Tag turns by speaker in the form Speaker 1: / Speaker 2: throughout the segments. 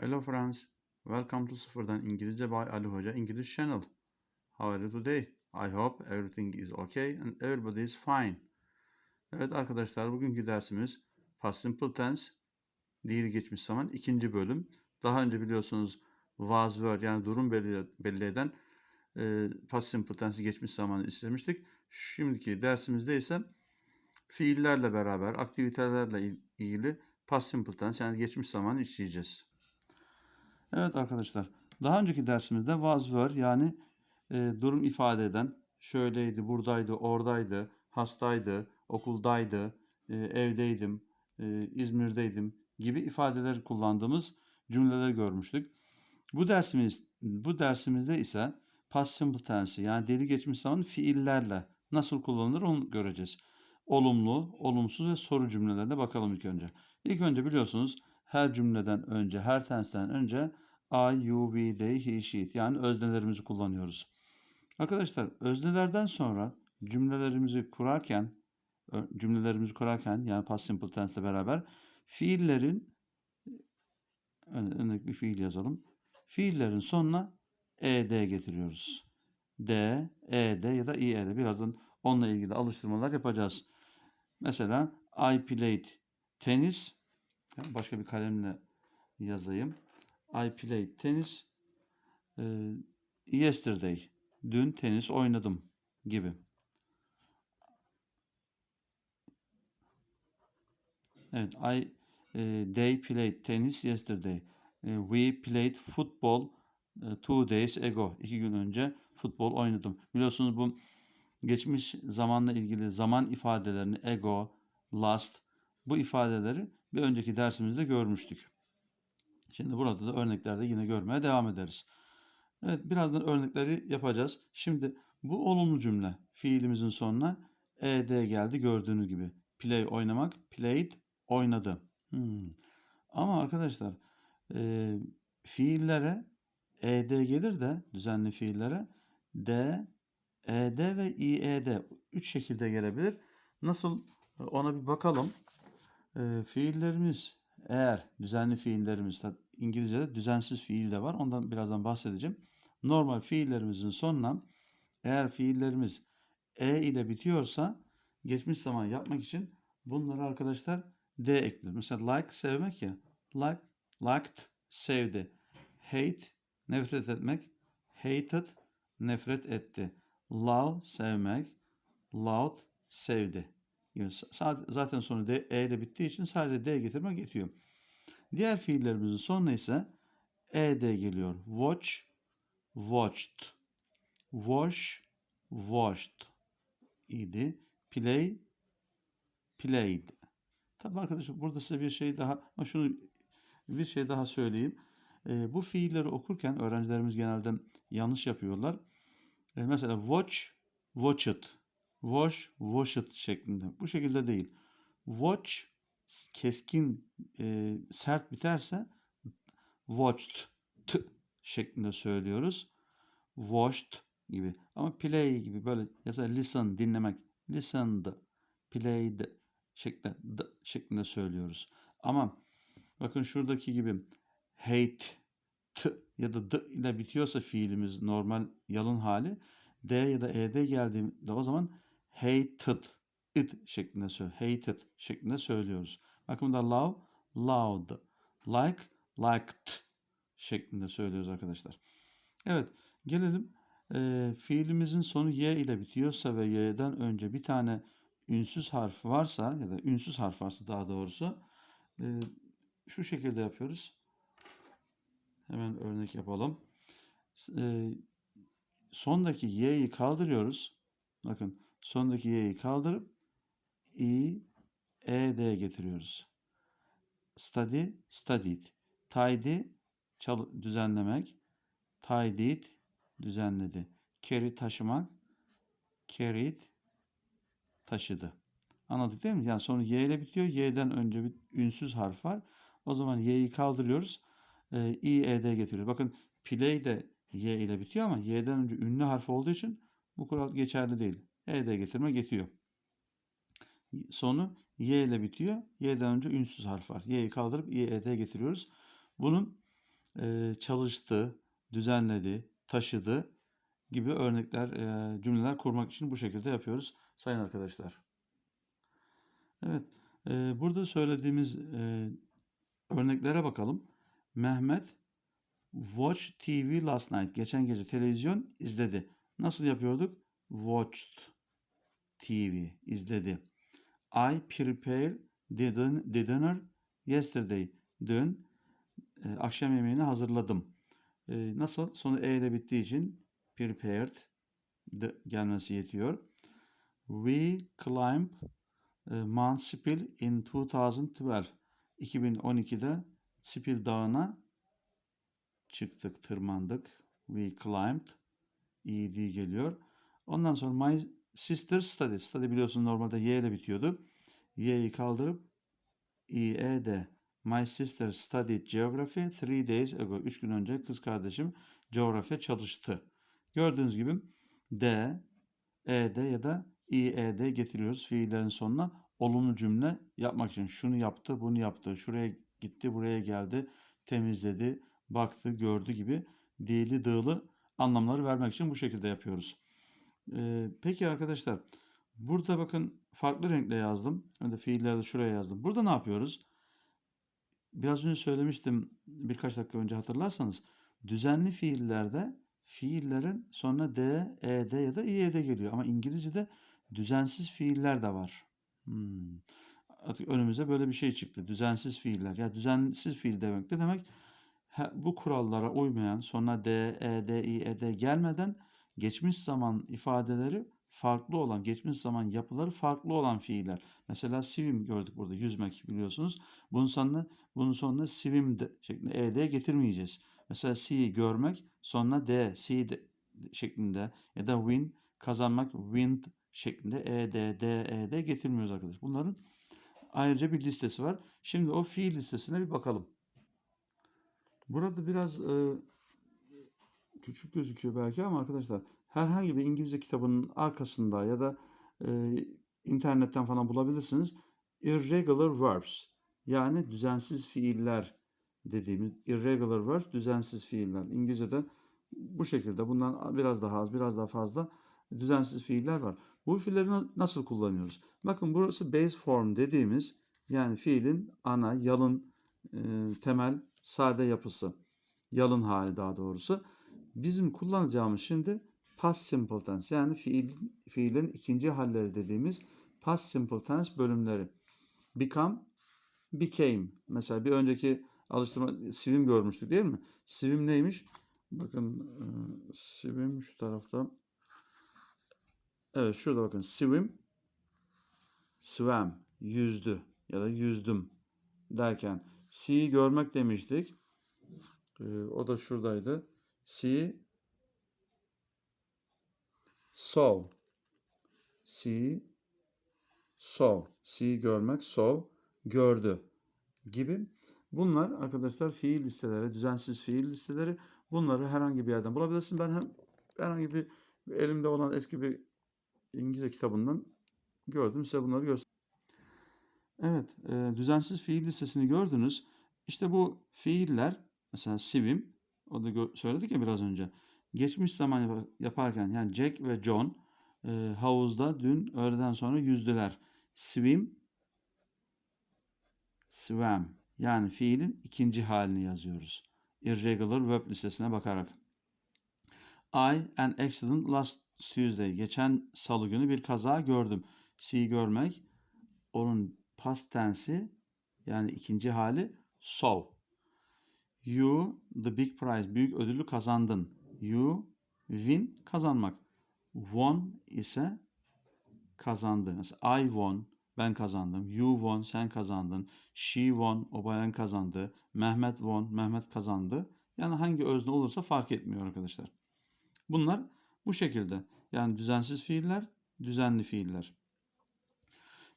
Speaker 1: Hello friends, welcome to Sıfırdan İngilizce by Ali Hoca English Channel. How are you today? I hope everything is okay and everybody is fine. Evet arkadaşlar bugünkü dersimiz Past Simple Tense, değil geçmiş zaman ikinci bölüm. Daha önce biliyorsunuz was were yani durum belli, eden e, Past Simple Tense'i geçmiş zamanı istemiştik. Şimdiki dersimizde ise fiillerle beraber aktivitelerle il- ilgili Past Simple Tense yani geçmiş zamanı işleyeceğiz. Evet arkadaşlar. Daha önceki dersimizde was were yani e, durum ifade eden şöyleydi, buradaydı, oradaydı, hastaydı, okuldaydı, e, evdeydim, e, İzmir'deydim gibi ifadeleri kullandığımız cümleleri görmüştük. Bu dersimiz bu dersimizde ise past simple tense yani deli geçmiş zaman fiillerle nasıl kullanılır onu göreceğiz. Olumlu, olumsuz ve soru cümlelerine bakalım ilk önce. İlk önce biliyorsunuz her cümleden önce, her tensten önce I, you, we, they, he, she yani öznelerimizi kullanıyoruz. Arkadaşlar öznelerden sonra cümlelerimizi kurarken cümlelerimizi kurarken yani past simple tense beraber fiillerin ör- örnek bir fiil yazalım. Fiillerin sonuna ed getiriyoruz. D, ed ya da ied. Birazdan onunla ilgili alıştırmalar yapacağız. Mesela I played tenis. Başka bir kalemle yazayım. I played tennis e, yesterday. Dün tenis oynadım gibi. Evet, I e, they played tennis yesterday. E, we played football e, two days ago. İki gün önce futbol oynadım. Biliyorsunuz bu geçmiş zamanla ilgili zaman ifadelerini ago, last bu ifadeleri bir önceki dersimizde görmüştük. Şimdi burada da örneklerde yine görmeye devam ederiz. Evet birazdan örnekleri yapacağız. Şimdi bu olumlu cümle fiilimizin sonuna ed geldi gördüğünüz gibi. Play oynamak, played oynadı. Hmm. Ama arkadaşlar e, fiillere ed gelir de düzenli fiillere d, ed ve ied üç şekilde gelebilir. Nasıl ona bir bakalım. E, fiillerimiz eğer düzenli fiillerimiz İngilizce'de düzensiz fiil de var. Ondan birazdan bahsedeceğim. Normal fiillerimizin sonuna eğer fiillerimiz e ile bitiyorsa geçmiş zaman yapmak için bunları arkadaşlar d ekliyoruz. Mesela like sevmek ya. Like, liked, sevdi. Hate, nefret etmek. Hated, nefret etti. Love, sevmek. Loved, sevdi. Sa- zaten sonu d, e ile bittiği için sadece d getirmek yetiyor. Diğer fiillerimizin sonuna ise ed geliyor. Watch, watched. Wash, washed idi. Play, played. Tabii arkadaşlar burada size bir şey daha, ama şunu bir şey daha söyleyeyim. Ee, bu fiilleri okurken öğrencilerimiz genelde yanlış yapıyorlar. Ee, mesela watch, watched. Wash, washed şeklinde. Bu şekilde değil. Watch keskin, e, sert biterse watched t şeklinde söylüyoruz. Watched gibi. Ama play gibi böyle mesela listen dinlemek. Listened, played şeklinde, d şeklinde söylüyoruz. Ama bakın şuradaki gibi hate t ya da d ile bitiyorsa fiilimiz normal yalın hali d ya da ed geldiğinde o zaman hated it şeklinde söyle hated şeklinde söylüyoruz. Bakın burada love loved like liked şeklinde söylüyoruz arkadaşlar. Evet gelelim e, fiilimizin sonu y ile bitiyorsa ve y'den önce bir tane ünsüz harf varsa ya da ünsüz harf varsa daha doğrusu e, şu şekilde yapıyoruz. Hemen örnek yapalım. E, sondaki y'yi kaldırıyoruz. Bakın sondaki y'yi kaldırıp i ed getiriyoruz. Study, studied. Tidy, düzenlemek. Tidied, düzenledi. Carry, taşımak. Carried, taşıdı. Anladık değil mi? Yani sonu y ile bitiyor. Y'den önce bir ünsüz harf var. O zaman y'yi kaldırıyoruz. Ee, i, ed getiriyoruz. Bakın play de y ile bitiyor ama y'den önce ünlü harf olduğu için bu kural geçerli değil. Ed getirme getiriyor. Sonu y ile bitiyor. Y'den önce ünsüz harf var. Y'yi kaldırıp ed getiriyoruz. Bunun e, çalıştı, düzenledi, taşıdı gibi örnekler, e, cümleler kurmak için bu şekilde yapıyoruz sayın arkadaşlar. Evet, e, burada söylediğimiz e, örneklere bakalım. Mehmet watch TV last night. Geçen gece televizyon izledi. Nasıl yapıyorduk? Watched TV izledi. I prepared the din- the dinner yesterday. Dün e, akşam yemeğini hazırladım. E, nasıl? Sonu e ile bittiği için prepared de gelmesi yetiyor. We climbed e, Mount Spil in 2012. 2012'de Spil Dağı'na çıktık, tırmandık. We climbed. ED geliyor. Ondan sonra my sister studied. Study biliyorsun normalde Y ile bitiyordu. Y'yi kaldırıp EED. My sister studied geography three days ago. Üç gün önce kız kardeşim coğrafya çalıştı. Gördüğünüz gibi D, ED ya da IED getiriyoruz fiillerin sonuna. Olumlu cümle yapmak için şunu yaptı, bunu yaptı, şuraya gitti, buraya geldi, temizledi, baktı, gördü gibi dili, dığlı anlamları vermek için bu şekilde yapıyoruz. Peki arkadaşlar, burada bakın farklı renkle yazdım. Ben de fiilleri de şuraya yazdım. Burada ne yapıyoruz? Biraz önce söylemiştim birkaç dakika önce hatırlarsanız. Düzenli fiillerde fiillerin sonra D, ED ya da IED geliyor. Ama İngilizce'de düzensiz fiiller de var. Hmm. Artık önümüze böyle bir şey çıktı. Düzensiz fiiller. Ya düzensiz fiil demek ne demek? Bu kurallara uymayan sonra D, E, D, I, E, D gelmeden geçmiş zaman ifadeleri farklı olan, geçmiş zaman yapıları farklı olan fiiller. Mesela swim gördük burada, yüzmek biliyorsunuz. Bunun sonuna, bunun sonuna swim de, şeklinde ed getirmeyeceğiz. Mesela see görmek, sonra d, see de, şeklinde ya da win kazanmak, wind şeklinde ed, d, ed getirmiyoruz arkadaşlar. Bunların ayrıca bir listesi var. Şimdi o fiil listesine bir bakalım. Burada biraz e, küçük gözüküyor belki ama arkadaşlar herhangi bir İngilizce kitabının arkasında ya da e, internetten falan bulabilirsiniz. Irregular verbs yani düzensiz fiiller dediğimiz irregular verbs düzensiz fiiller. İngilizce'de bu şekilde bundan biraz daha az biraz daha fazla düzensiz fiiller var. Bu fiilleri nasıl kullanıyoruz? Bakın burası base form dediğimiz yani fiilin ana, yalın, e, temel, sade yapısı. Yalın hali daha doğrusu. Bizim kullanacağımız şimdi past simple tense yani fiil, fiilin ikinci halleri dediğimiz past simple tense bölümleri. Become, became. Mesela bir önceki alıştırma swim görmüştük değil mi? Swim neymiş? Bakın e, swim şu tarafta. Evet şurada bakın swim swam yüzdü ya da yüzdüm derken see görmek demiştik. E, o da şuradaydı. See saw see saw see görmek saw gördü gibi. Bunlar arkadaşlar fiil listeleri düzensiz fiil listeleri. Bunları herhangi bir yerden bulabilirsiniz ben hem herhangi bir elimde olan eski bir İngilizce kitabından gördüm. Size bunları göster Evet e, düzensiz fiil listesini gördünüz. İşte bu fiiller mesela swim o da söyledik ya biraz önce geçmiş zaman yaparken yani Jack ve John e, havuzda dün öğleden sonra yüzdüler. Swim, swam yani fiilin ikinci halini yazıyoruz. Irregular verb listesine bakarak. I an accident last Tuesday. Geçen salı günü bir kaza gördüm. See görmek. Onun past tense'i yani ikinci hali saw. You the big prize. Büyük ödülü kazandın. You win kazanmak. Won ise kazandı. Mesela I won ben kazandım. You won sen kazandın. She won o bayan kazandı. Mehmet won Mehmet kazandı. Yani hangi özne olursa fark etmiyor arkadaşlar. Bunlar bu şekilde. Yani düzensiz fiiller, düzenli fiiller.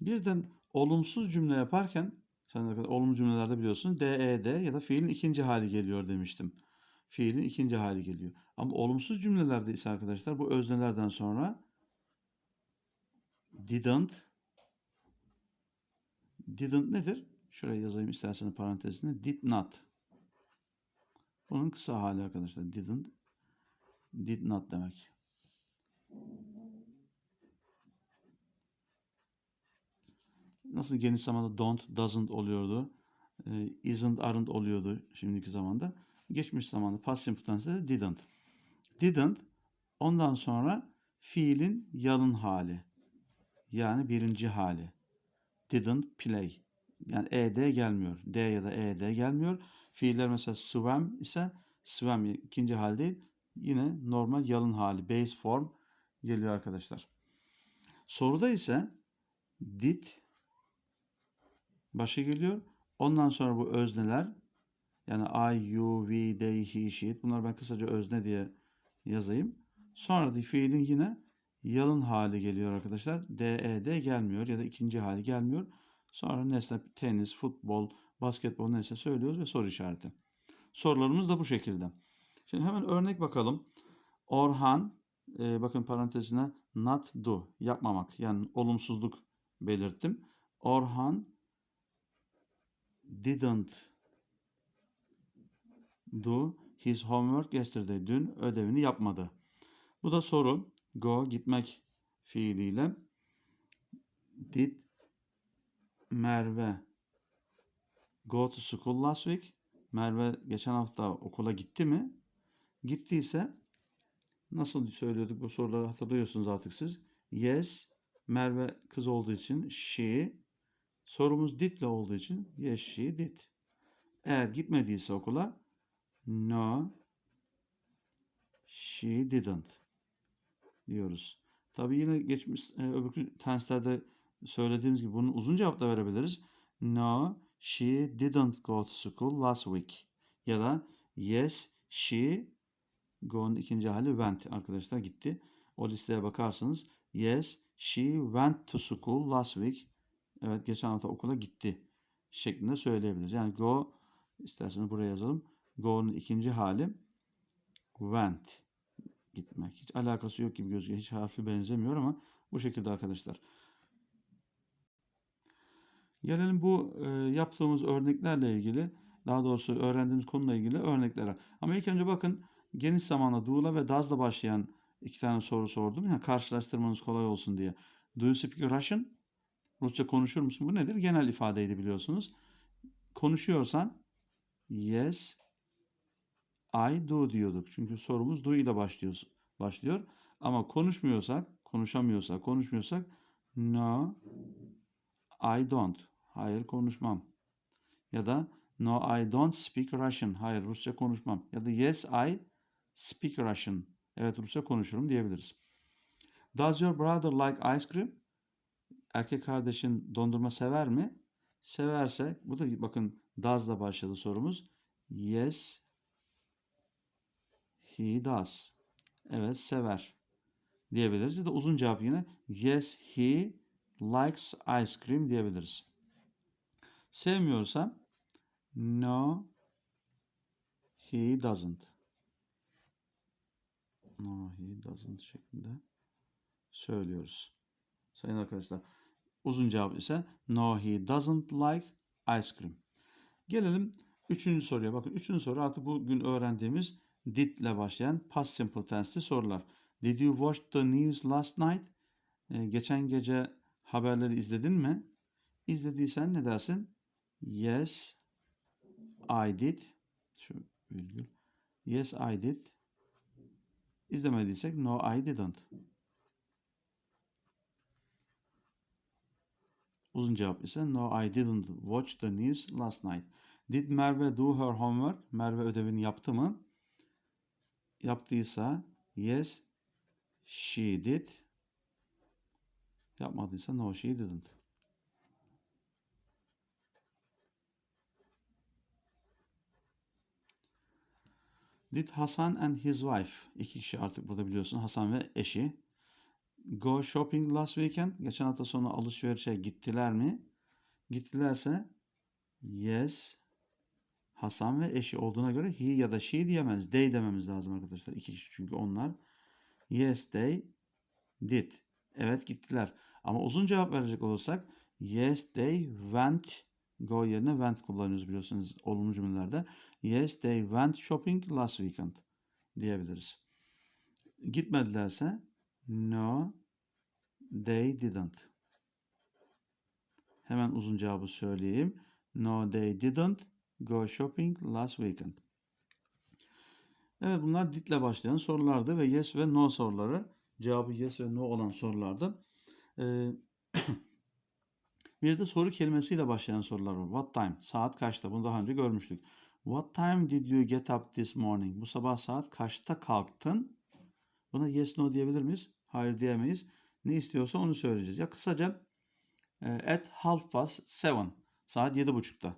Speaker 1: Bir de olumsuz cümle yaparken sen olumlu cümlelerde biliyorsunuz DED ya da fiilin ikinci hali geliyor demiştim fiilin ikinci hali geliyor. Ama olumsuz cümlelerde ise arkadaşlar bu öznelerden sonra didn't didn't nedir? Şuraya yazayım isterseniz parantezine. Did not. Bunun kısa hali arkadaşlar. Didn't. Did not demek. Nasıl geniş zamanda don't, doesn't oluyordu. e, isn't, aren't oluyordu şimdiki zamanda. Geçmiş zamanda past simple tense'de didn't. Didn't ondan sonra fiilin yalın hali. Yani birinci hali. Didn't play. Yani ed gelmiyor. D ya da ed gelmiyor. Fiiller mesela swam ise swam ikinci hal değil. Yine normal yalın hali. Base form geliyor arkadaşlar. Soruda ise did başa geliyor. Ondan sonra bu özneler yani I, you, we, they, he, she. it. Bunları ben kısaca özne diye yazayım. Sonra da fiilin yine yalın hali geliyor arkadaşlar. D-E-D gelmiyor ya da ikinci hali gelmiyor. Sonra nesne tenis, futbol, basketbol neyse söylüyoruz ve soru işareti. Sorularımız da bu şekilde. Şimdi hemen örnek bakalım. Orhan, e, bakın parantezine not do, yapmamak yani olumsuzluk belirttim. Orhan didn't do his homework yesterday. Dün ödevini yapmadı. Bu da soru. Go gitmek fiiliyle did Merve go to school last week? Merve geçen hafta okula gitti mi? Gittiyse nasıl söylüyorduk bu soruları hatırlıyorsunuz artık siz. Yes, Merve kız olduğu için she, sorumuz did ile olduğu için she did. Eğer gitmediyse okula no, she didn't diyoruz. Tabii yine geçmiş e, öbür tenslerde söylediğimiz gibi bunun uzun cevap da verebiliriz. No, she didn't go to school last week. Ya da yes, she go'nun ikinci hali went arkadaşlar gitti. O listeye bakarsanız yes, she went to school last week. Evet geçen hafta okula gitti şeklinde söyleyebiliriz. Yani go isterseniz buraya yazalım. Go'nun ikinci hali went gitmek. Hiç alakası yok gibi gözüküyor. Hiç harfi benzemiyor ama bu şekilde arkadaşlar. Gelelim bu e, yaptığımız örneklerle ilgili, daha doğrusu öğrendiğimiz konuyla ilgili örneklere. Ama ilk önce bakın geniş zamanda do'la ve does'la başlayan iki tane soru sordum. Yani karşılaştırmanız kolay olsun diye. Do you speak Russian? Rusça konuşur musun? Bu nedir? Genel ifadeydi biliyorsunuz. Konuşuyorsan yes, I do diyorduk. Çünkü sorumuz do ile başlıyor. başlıyor. Ama konuşmuyorsak, konuşamıyorsak, konuşmuyorsak no, I don't. Hayır konuşmam. Ya da no I don't speak Russian. Hayır Rusça konuşmam. Ya da yes I speak Russian. Evet Rusça konuşurum diyebiliriz. Does your brother like ice cream? Erkek kardeşin dondurma sever mi? Severse, bu da bakın does'la başladı sorumuz. Yes he does. Evet sever diyebiliriz. Ya da uzun cevap yine yes he likes ice cream diyebiliriz. Sevmiyorsa no he doesn't. No he doesn't şeklinde söylüyoruz. Sayın arkadaşlar. Uzun cevap ise no he doesn't like ice cream. Gelelim üçüncü soruya. Bakın üçüncü soru artık bugün öğrendiğimiz did ile başlayan past simple tense'li sorular. Did you watch the news last night? Ee, geçen gece haberleri izledin mi? İzlediysen ne dersin? Yes, I did. Şu virgül. Yes, I did. İzlemediysek no, I didn't. Uzun cevap ise no, I didn't watch the news last night. Did Merve do her homework? Merve ödevini yaptı mı? Yaptıysa yes, she did. Yapmadıysa no, she didn't. Did Hasan and his wife, iki kişi artık burada biliyorsun Hasan ve eşi. Go shopping last weekend, geçen hafta sonu alışverişe gittiler mi? Gittilerse yes, Hasan ve eşi olduğuna göre he ya da she diyemez. They dememiz lazım arkadaşlar. İki kişi çünkü onlar. Yes they did. Evet gittiler. Ama uzun cevap verecek olursak yes they went Go yerine went kullanıyoruz biliyorsunuz olumlu cümlelerde. Yes, they went shopping last weekend diyebiliriz. Gitmedilerse no, they didn't. Hemen uzun cevabı söyleyeyim. No, they didn't go shopping last weekend. Evet bunlar did ile başlayan sorulardı ve yes ve no soruları. Cevabı yes ve no olan sorulardı. Ee, bir de soru kelimesiyle başlayan sorular var. What time? Saat kaçta? Bunu daha önce görmüştük. What time did you get up this morning? Bu sabah saat kaçta kalktın? Buna yes no diyebilir miyiz? Hayır diyemeyiz. Ne istiyorsa onu söyleyeceğiz. Ya kısaca e, at half past seven. Saat yedi buçukta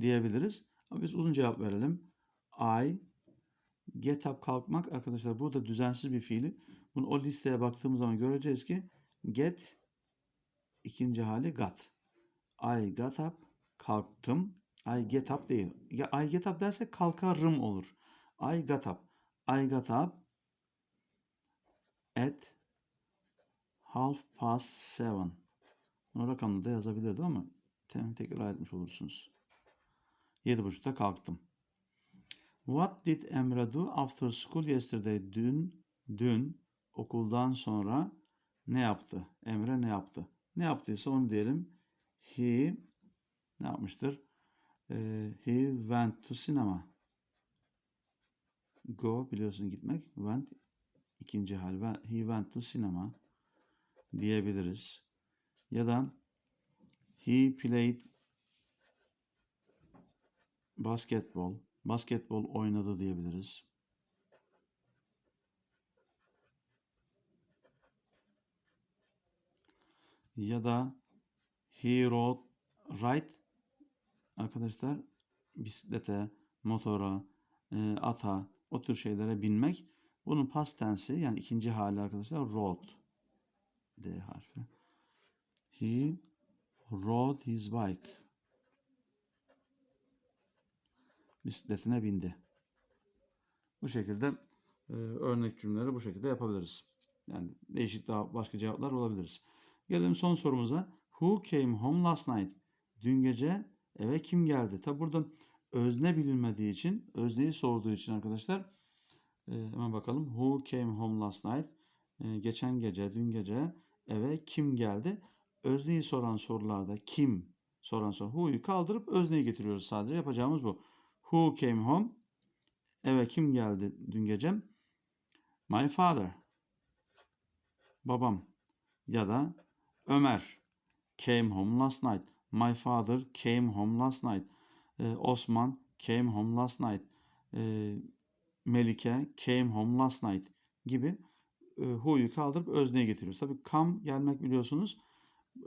Speaker 1: diyebiliriz. Ama biz uzun cevap verelim. I get up kalkmak arkadaşlar burada düzensiz bir fiili. Bunu o listeye baktığımız zaman göreceğiz ki get ikinci hali got. I got up kalktım. I get up değil. Ya I get up derse kalkarım olur. I got up. I got up at half past seven. Bunu rakamla da yazabilirdim ama tekrar etmiş olursunuz. Yedi buçukta kalktım. What did Emre do after school yesterday? Dün, dün okuldan sonra ne yaptı? Emre ne yaptı? Ne yaptıysa onu diyelim. He ne yapmıştır? Ee, he went to cinema. Go biliyorsun gitmek. Went ikinci hal. He went to cinema diyebiliriz. Ya da he played basketball. Basketbol oynadı diyebiliriz. Ya da he rode ride arkadaşlar bisiklete, motora, e, ata o tür şeylere binmek. Bunun past tense'i yani ikinci hali arkadaşlar rode. D harfi. He rode his bike. Bisikletine bindi. Bu şekilde e, örnek cümleleri bu şekilde yapabiliriz. Yani değişik daha başka cevaplar olabiliriz. Gelelim son sorumuza. Who came home last night? Dün gece eve kim geldi? Tabi burada özne bilinmediği için, özneyi sorduğu için arkadaşlar e, hemen bakalım. Who came home last night? E, geçen gece, dün gece eve kim geldi? Özneyi soran sorularda kim soran soru. Who'yu kaldırıp özneyi getiriyoruz sadece. Yapacağımız bu. Who came home? Eve kim geldi dün gece? My father. Babam. Ya da Ömer came home last night. My father came home last night. Ee, Osman came home last night. Ee, Melike came home last night gibi e, who'yu kaldırıp özneye getiriyoruz. Tabii come gelmek biliyorsunuz.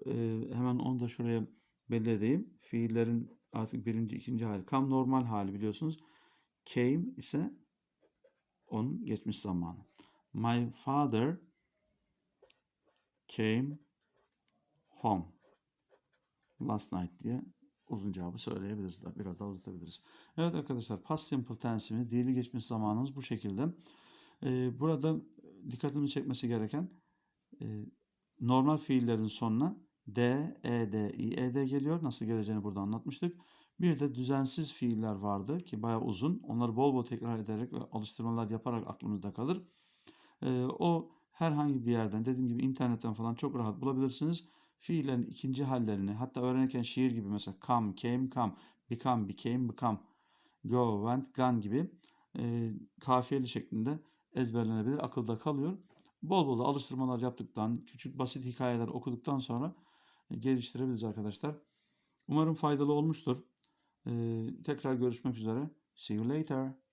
Speaker 1: E, hemen onu da şuraya belli edeyim. Fiillerin artık birinci, ikinci hali. Come normal hali biliyorsunuz. Came ise onun geçmiş zamanı. My father came home last night diye uzun cevabı söyleyebiliriz. Biraz daha uzatabiliriz. Evet arkadaşlar past simple tense'imiz, dili geçmiş zamanımız bu şekilde. Ee, burada dikkatimi çekmesi gereken e, normal fiillerin sonuna D, E, D, I, E, D geliyor. Nasıl geleceğini burada anlatmıştık. Bir de düzensiz fiiller vardı ki bayağı uzun. Onları bol bol tekrar ederek ve alıştırmalar yaparak aklımızda kalır. Ee, o herhangi bir yerden dediğim gibi internetten falan çok rahat bulabilirsiniz. Fiillerin ikinci hallerini hatta öğrenirken şiir gibi mesela come, came, come, become, became, become, go, went, gone gibi e, kafiyeli şeklinde ezberlenebilir, akılda kalıyor. Bol bol alıştırmalar yaptıktan, küçük basit hikayeler okuduktan sonra e, geliştirebiliriz arkadaşlar. Umarım faydalı olmuştur. Ee, tekrar görüşmek üzere. See you later.